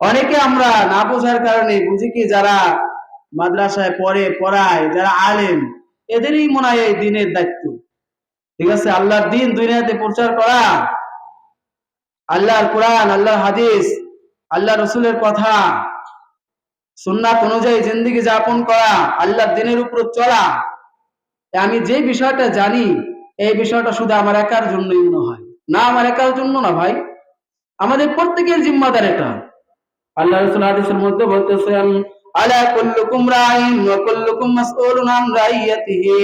অনেকে আমরা না বোঝার কারণে বুঝি কি যারা মাদ্রাসায় পড়ে, পড়ায়, যারা আলেম, এদেরই মনে হয় এই দিনের দায়িত্ব। ঠিক আছে? আল্লাহর দিন দুনিয়াতে প্রচার করা, আল্লাহর কোরআন, আল্লাহর হাদিস আল্লাহ রসুলের কথা, সুন্নাত অনুযায়ী জিন্দিগি যাপন করা, আল্লাহর দিনের উপর চলা আমি যে বিষয়টা জানি, এই বিষয়টা শুধু আমার একার জন্যই মনে হয়। না, আমার একার জন্য না ভাই। আমাদের প্রত্যেকের জিম্মাদার এটা। আল্লাহ রসুল হাদিসের মধ্যে বলতেছেন, আলা কুল্লুকুম রাইন ওয়া কুল্লুকুম মাসউলুন আন রাইয়াতিহি।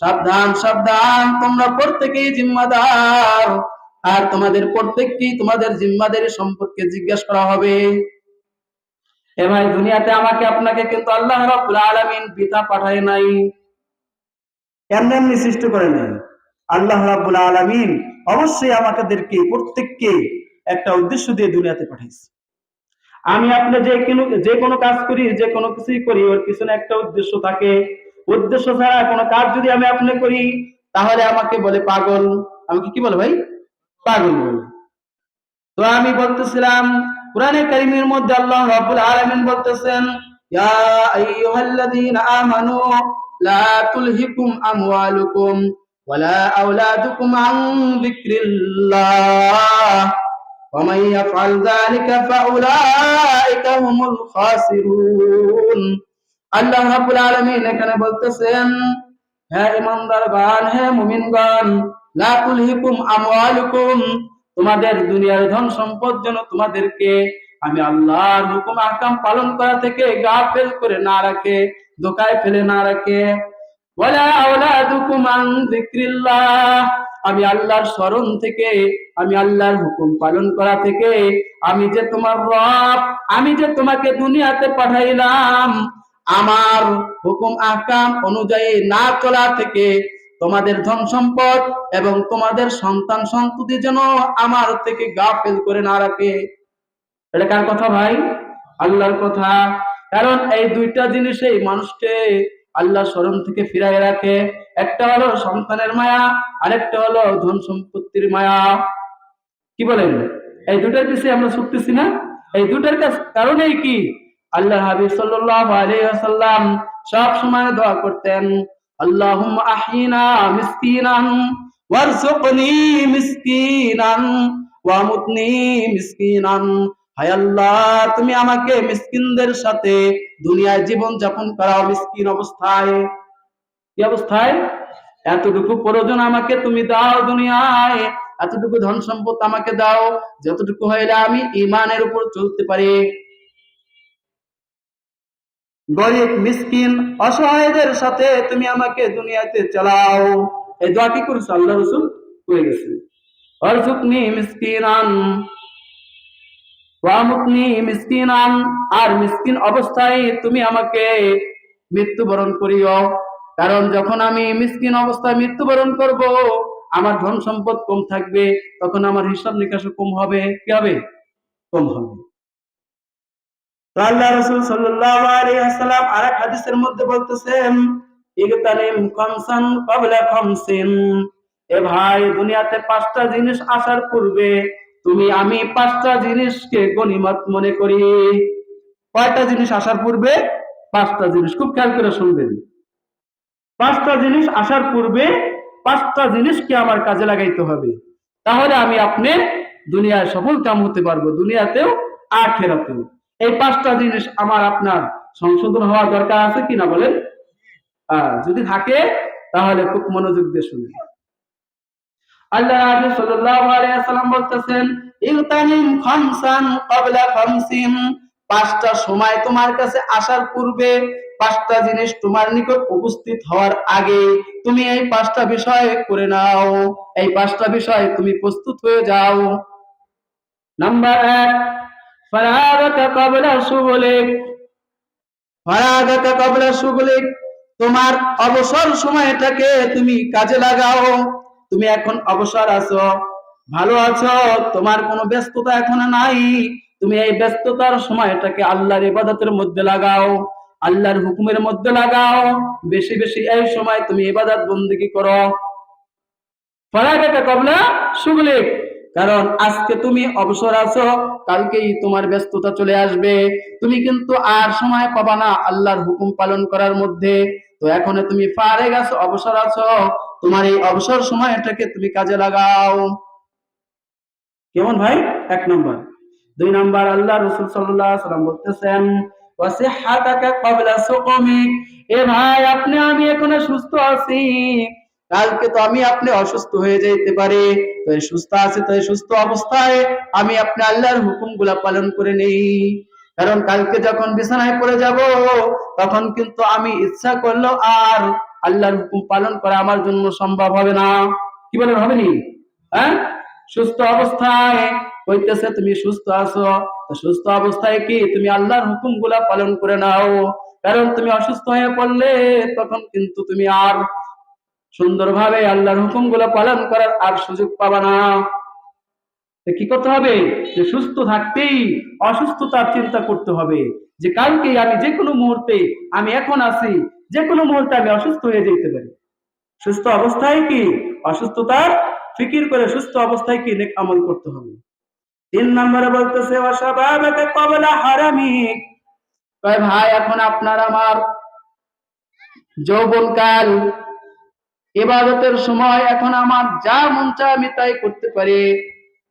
সাবধান সাবধান, তোমরা প্রত্যেকেই জিম্মাদার। আর তোমাদের প্রত্যেককেই তোমাদের জিম্মাদারি সম্পর্কে জিজ্ঞেস করা হবে। এ ভাই দুনিয়াতে আমাকে, আপনাকে কিন্তু আল্লাহ রাব্বুল আলামিন পিতা পাঠায় নাই। এমনি এমনি সৃষ্টি করে নাই। আল্লাহ রাব্বুল আলামিন অবশ্যই আমাদেরকে প্রত্যেককে একটা উদ্দেশ্য দিয়ে দুনিয়াতে পাঠাইছে। আমি আপনি যে কোনো যে কোনো কাজ করি, যে কোনো কিছুই করি, ওর পিছনে একটা উদ্দেশ্য থাকে। উদ্দেশ্য ছাড়া কোনো কাজ যদি আমি আপনি করি, তাহলে আমাকে বলে পাগল। আমাকে কি বলে ভাই? পাগল বলে। তো আমি বলতেছিলাম, কোরআনে কারিমের মধ্যে আল্লাহ রাব্বুল আলামিন বলতেছেন, ইয়া আইয়ুহাল্লাযীনা আমানু, লা তুলহিকুম আমওয়ালুকুম, ওয়ালা আওলাদুকুম আন যিকরিল্লাহ। ومن يفعل ذلك فأولئك هم الخاسرون আল্লাহ রাব্বুল আলামিন এখানে বলতেছেন হ্যাঁ ইমানদারগণ হ্যাঁ মুমিনগণ লা তুলহিকুম আমওয়ালুকুম তোমাদের দুনিয়ার ধন সম্পদ যেন তোমাদেরকে আমি আল্লাহর হুকুম আহকাম পালন করা থেকে গাফেল করে না রাখে দোকায় ফেলে না রাখে ওয়ালা আওলাদুকুম আন যিকরিল্লাহ আমি আল্লাহর স্মরণ থেকে, আমি আল্লাহর হুকুম পালন করা থেকে, আমি যে তোমার রব, আমি যে তোমাকে দুনিয়াতে পাঠাইলাম, আমার হুকুম আহকাম অনুযায়ী না চলা থেকে তোমাদের ধন সম্পদ এবং তোমাদের সন্তান সন্ততি যেন আমার থেকে গাফেল করে না রাখে। এটা কার কথা ভাই? আল্লাহর কথা। কারণ এই দুইটা জিনিসেই মানুষকে আল্লাহ স্মরণ থেকে ফিরাই রাখে। একটা হলো সন্তানের মায়া, আরেকটা হলো ধন সম্পত্তির মায়া। কি বলেন? এই দুটার পিছিয়ে আমরা ছুটতেছি না? এই দুটার কারণেই কি? আল্লাহ হাবিব সাল্লাল্লাহু আলাইহি ওয়াসাল্লাম সব সময় দোয়া করতেন, আল্লাহুম্মা আহিনা মিসকিনান, ওয়ারযুকনি মিসকিনান ওয়ামুতনি মিসকিনান। হায় আল্লাহ, তুমি আমাকে মিসকিনদের সাথে দুনিয়ায় জীবন যাপন করাও মিসকিন অবস্থায়। কি অবস্থায়? এতটুকু প্রয়োজন আমাকে তুমি দাও দুনিয়ায়, এতটুকু ধন সম্পদ আমাকে দাও, যতটুকু হইলে আমি ইমানের উপর চলতে পারি। গরিব, মিসকিন, অসহায়দের সাথে তুমি আমাকে দুনিয়াতে চালাও। এই দোয়া কি করেছে? আল্লাহ রসুল করে গেছে? অরজুকনি মিসকিনান। আর মিসকিন অবস্থায় তুমি আমাকে মৃত্যুবরণ করিও। কারণ যখন আমি মিসকিন অবস্থায় মৃত্যুবরণ করব, আমার ধন সম্পদ কম থাকবে, তখন আমার হিসাব নিকাশও কম হবে। কি হবে? কম হবে। আল্লাহ রাসূল আলাইহি ওয়াসাল্লাম আরেক হাদিসের মধ্যে বলতেছেন এ ভাই, দুনিয়াতে পাঁচটা জিনিস আসার পূর্বে তুমি আমি পাঁচটা জিনিসকে গনিমত মনে করি। কয়টা জিনিস আসার পূর্বে? পাঁচটা জিনিস। খুব খেয়াল করে শুনবেন। পাঁচটা জিনিস আসার পূর্বে পাঁচটা জিনিসকে আমার কাজে লাগাইতে হবে। তাহলে আমি আপনি দুনিয়ায় সফল কাম হতে পারব দুনিয়াতেও আখেরাতেও। এই পাঁচটা জিনিস আমার আপনার সংশোধন হওয়ার দরকার আছে কিনা বলেন? আহ, যদি থাকে তাহলে খুব মনোযোগ দিয়ে শুনুন। আল্লাহ রাসূল সাল্লাল্লাহু আলাইহি ওয়াসাল্লাম বলতেছেন ইগতানিম খামসান ক্বাবলা খামসিন। পাঁচটা সময় তোমার কাছে আসার পূর্বে পাঁচটা জিনিস তোমার নিকট উপস্থিত হওয়ার আগে তুমি এই পাঁচটা বিষয় করে নাও। এই পাঁচটা বিষয় তুমি প্রস্তুত হয়ে যাও। নাম্বার এক ফারাগাকা ক্বাবলা শুগলিক ফারাগাকা ক্বাবলা শুগলিক তোমার অবসর সময়টাকে তুমি কাজে লাগাও। তুমি এখন অবসর আছো, ভালো আছো, তোমার কোনো ব্যস্ততা এখন নাই। তুমি এই ব্যস্ততার সময়টাকে আল্লাহর ইবাদতের মধ্যে লাগাও, আল্লাহর হুকুমের মধ্যে লাগাও। বেশি বেশি এই সময় তুমি ইবাদত বন্দিগি করো। কারণ আজকে তুমি অবসর আছো, কালকেই তোমার ব্যস্ততা চলে আসবে। তুমি কিন্তু আর সময় পাবা না আল্লাহর হুকুম পালন করার মধ্যে। তো এখন তুমি পারে গেছো অবসর আছো। তোমার এই অবসর সময়টাকে তুমি কাজে লাগাও। কেমন ভাই? এক নম্বর। দুই নম্বর আল্লাহ রসুল সাল্লাহ সাল্লাম বলতেছেন ওয়াসিহাতাকা ক্বাবলা সুকুমিক। এ ভাই আপনি আমি এখনও সুস্থ আছি। কালকে তো আমি আপনি অসুস্থ হয়ে যেতে পারে। তো সুস্থ আছে তো সুস্থ অবস্থায় আমি আপনি আল্লাহর হুকুমগুলা পালন করে নেই। কারণ কালকে যখন বিছানায় পড়ে যাব তখন কিন্তু আমি ইচ্ছা করলেও আর আল্লাহর হুকুম পালন করা আমার জন্য সম্ভব হবে না। কি বলেন, হবে নি? হ্যাঁ? সুস্থ অবস্থায় হইতেছে, তুমি সুস্থ আছো। সুস্থ অবস্থায় কি তুমি আল্লাহর হুকুমগুলা পালন করে নাও? কারণ তুমি অসুস্থ হয়ে পড়লে তখন কিন্তু তুমি আর সুন্দরভাবে আল্লাহর হুকুমগুলা পালন করার আর সুযোগ পাবা না। কি করতে হবে? যে সুস্থ থাকতেই অসুস্থতার চিন্তা করতে হবে। যে কালকে আমি যে কোনো মুহূর্তে আমি এখন আছি যে কোনো মুহূর্তে আমি অসুস্থ হয়ে যেতে পারি। সুস্থ অবস্থায় কি? অসুস্থতার ফিকির করে সুস্থ অবস্থায় কি নেক আমল করতে হবে? তিন নম্বরে বলতেছে হারামিক কয়, ভাই, এখন আপনার আমার যৌবনকাল, ইবাদতের সময়, এখন আমার যা মন চায় আমি তাই করতে পারি।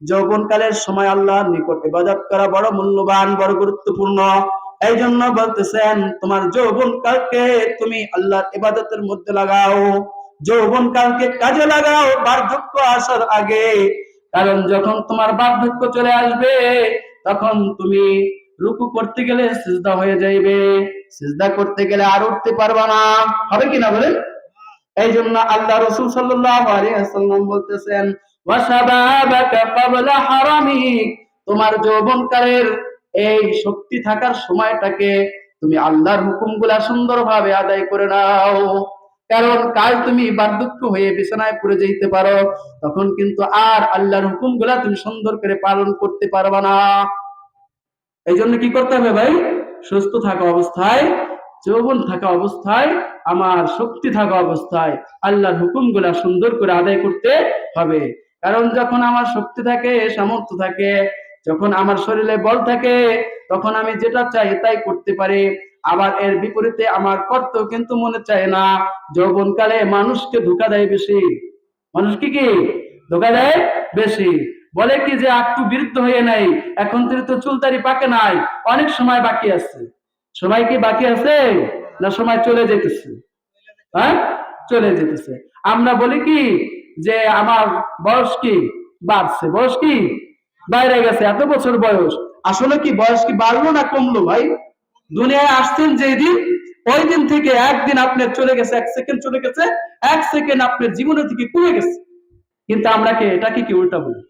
যৌবনকালের সময় আল্লাহর নিকট ইবাদত করা বড় মূল্যবান, বড় গুরুত্বপূর্ণ। এই জন্য বলতেছেন, তোমার যৌবন কালকে তুমি আল্লাহর ইবাদতের মধ্যে লাগাও। যৌবন কালকে কাজে লাগাও বার্ধক্য আসার আগে। কারণ যখন তোমার বার্ধক্য চলে আসবে, তখন তুমি রুকু করতে গেলে সিজদা হয়ে যাইবে। সিজদা করতে গেলে আর উঠতে পারবা না। হবে কিনা বলেন? এই জন্য আল্লাহ রসুল সাল্লাম বলতেছেন তোমার যৌবনকালের এই শক্তি থাকার সময়টাকে তুমি আল্লাহর হুকুমগুলা সুন্দরভাবে আদায় করে নাও। কারণ কাল তুমি বার্ধক্য হয়ে বিছানায় পড়ে যেতে পারো, তখন কিন্তু আর আল্লাহর হুকুমগুলা তুমি সুন্দর করে পালন করতে পারবা না। এই জন্য কি করতে হবে ভাই? সুস্থ থাকা অবস্থায়, যৌবন থাকা অবস্থায়, আমার শক্তি থাকা অবস্থায় আল্লাহর হুকুমগুলা সুন্দর করে আদায় করতে হবে। কারণ যখন আমার শক্তি থাকে, সামর্থ্য থাকে যখন আমার শরীরে বল থাকে, তখন আমি যেটা চাই তাই করতে পারি। আবার এর বিপরীতে আমার করতেও কিন্তু মনে চায় না, যৌবনকালে মানুষকে ধোকা দেয় বেশি। মানুষ কি ধোকা দেয় বেশি। বলে কি যে একটু বিরুদ্ধ হয়ে নাই, এখন থেকে তো চুলতারি পাকে নাই, অনেক সময় বাকি আছে। সময় কি বাকি আছে, না সময় চলে যেতেছে? হ্যাঁ? চলে যেতেছে। আমরা বলি কি যে, আমার বয়স কি? বাড়ছে। বয়স কি? বাইরে গেছে, এত বছর বয়স। আসলে কি, বয়স কি বাড়লো না কমলো ভাই? দুনিয়ায় আসছেন যেই দিন ওই দিন থেকে একদিন আপনার চলে গেছে, এক সেকেন্ড চলে গেছে, এক সেকেন্ড আপনার জীবনের থেকে কমে গেছে। কিন্তু আমরা কি? এটা কি কি উল্টা বলি?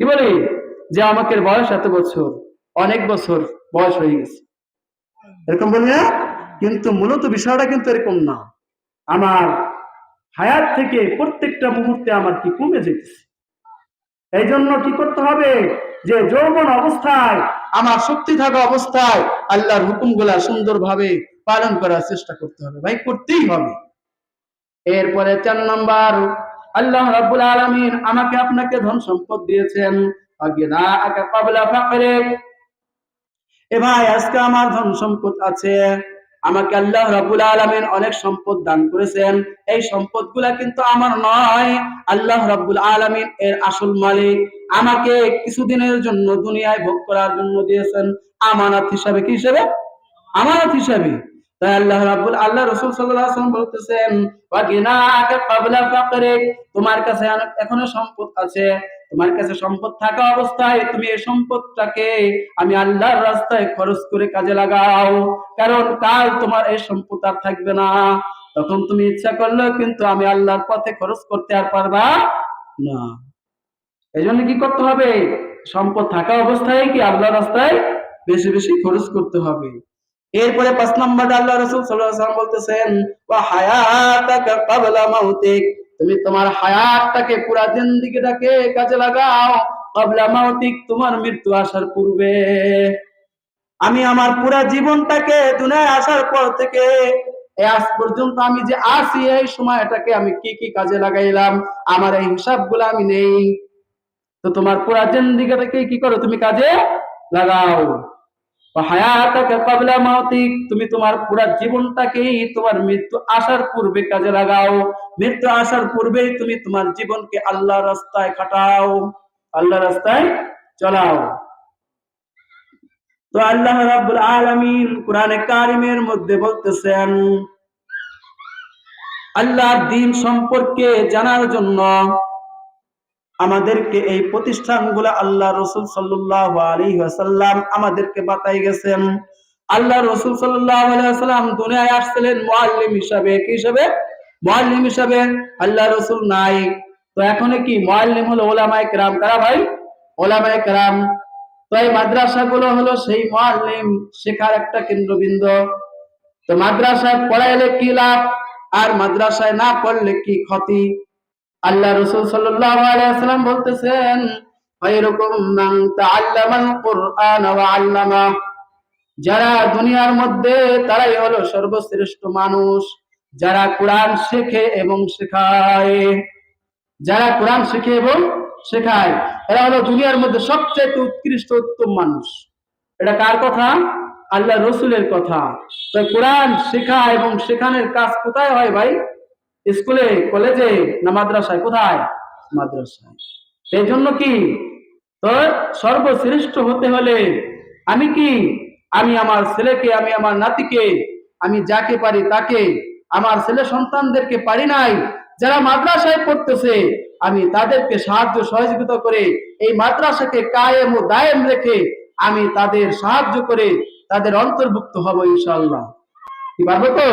কি বলি? যে আমাকে বয়স এত বছর, অনেক বছর বয়স হয়ে গেছে। এরকম বলি না কিন্তু মূলত বিষয়টা কিন্তু এরকম না। আমার হায়াত থেকে প্রত্যেকটা মুহূর্তে আমার কি কমে যেতেছে? এই জন্য কি করতে হবে? যে যৌবন অবস্থায়, আমার শক্তি থাকা অবস্থায় আল্লাহর হুকুমগুলা সুন্দরভাবে পালন করার চেষ্টা করতে হবে। ভাই, করতেই হবে। এরপরে চার নম্বর, আল্লাহ রাব্বুল আলামিন আমাকে আপনাকে ধন সম্পদ দিয়েছেন। এ ভাই, আজকে আমার ধন সম্পদ আছে। আমাকে আল্লাহ রাবুল আলমিন অনেক সম্পদ দান করেছেন। এই সম্পদগুলা কিন্তু আমার নয়। আল্লাহ রাবুল আলমিন এর আসল মালিক। আমাকে কিছুদিনের জন্য দুনিয়ায় ভোগ করার জন্য দিয়েছেন। আমানত হিসাবে কি হিসাবে? আমানত হিসাবে। আল্লাহ রাব্বুল আল্লাহ রাসূল সাল্লাল্লাহু আলাইহি ওয়াসাল্লাম বলতেছেন ক্বাবলা তোমার কাছে এখনও সম্পদ আছে, তোমার কাছে সম্পদ থাকা অবস্থায় তুমি এই সম্পদটাকে আমি আল্লাহর রাস্তায় খরচ করে কাজে লাগাও, কারণ কাল তোমার এই সম্পদ আর থাকবে না। তখন তুমি ইচ্ছা করলেও কিন্তু আমি আল্লাহর পথে খরচ করতে আর পারবা না। এই জন্য কি করতে হবে? সম্পদ থাকা অবস্থায় কি আল্লাহর রাস্তায় বেশি বেশি খরচ করতে হবে? এরপরে পাঁচ নম্বর আল্লাহ রসুল সাল্লাম বলতেছেন তুমি তোমার হায়াতটাকে পুরা জিন্দেগিটাকে কাজে লাগাও, ক্বাবলা মাউতিক, তোমার মৃত্যু আসার পূর্বে। আমি আমার পুরা জীবনটাকে, দুনিয়ায় আসার পর থেকে আজ পর্যন্ত আমি যে আসি এই সময়টাকে আমি কি কি কাজে লাগাইলাম, আমার এই হিসাব হিসাবগুলো আমি নেই। তো তোমার পুরা জিন্দিগাটাকে কি করো, তুমি কাজে লাগাও। কাবলা তুমি তোমার পুরা জীবনটাকেই তোমার মৃত্যু আসার পূর্বে কাজে লাগাও। মৃত্যু আসার পূর্বেই তুমি তোমার জীবনকে আল্লাহ রাস্তায় খাটাও আল্লাহ রাস্তায় চলাও। তো আল্লাহ রাব্বুল আলামিন কোরআনে কারিমের মধ্যে বলতেছেন, আল্লাহর দিন সম্পর্কে জানার জন্য আমাদেরকে এই প্রতিষ্ঠানগুলো আল্লাহ রসুল আসাল্লাম আমাদেরকে বাতাই গেছেন। আল্লাহ রসুল আলাইসাল্লাম দুনিয়ায় আসছিলেন মোয়াল্লিম হিসাবে। কি হিসাবে? মোয়াল্লিম হিসাবে। আল্লাহ রসুল নাই। তো এখন কি? মোয়াল্লিম হলো ওলামায় কেরাম। কারা ভাই? ওলামায় কেরাম। তো এই মাদ্রাসাগুলো হলো সেই মোয়াল্লিম শেখার একটা কেন্দ্রবিন্দু। তো মাদ্রাসায় পড়াইলে কি লাভ? আর মাদ্রাসায় না পড়লে কি ক্ষতি? আল্লাহ রসুল সাল্লাম বলতেছেন যারা দুনিয়ার মধ্যে, তারাই হলো সর্বশ্রেষ্ঠ মানুষ। যারা কোরআন শেখে এবং শেখায়। যারা কোরআন শেখে এবং শেখায়, এরা হলো দুনিয়ার মধ্যে সবচেয়ে উৎকৃষ্ট উত্তম মানুষ। এটা কার কথা? আল্লাহ রসুলের কথা। তো কোরআন শেখা এবং শেখানোর কাজ কোথায় হয় ভাই? স্কুলে, কলেজে না মাদ্রাসায়? কোথায়? মাদ্রাসায়। সেই জন্য কি? তোর সর্বশ্রেষ্ঠ হতে হলে আমি কি? আমি আমার ছেলেকে, আমি আমার নাতিকে, আমি যাকে পারি তাকে, আমার ছেলে সন্তানদেরকে পারি নাই, যারা মাদ্রাসায় পড়তেছে, আমি তাদেরকে সাহায্য সহযোগিতা করে এই মাদ্রাসাকে কায়েম ও দায়েম রেখে আমি তাদের সাহায্য করে তাদের অন্তর্ভুক্ত হব ইনশাল্লাহ কি পারব তো?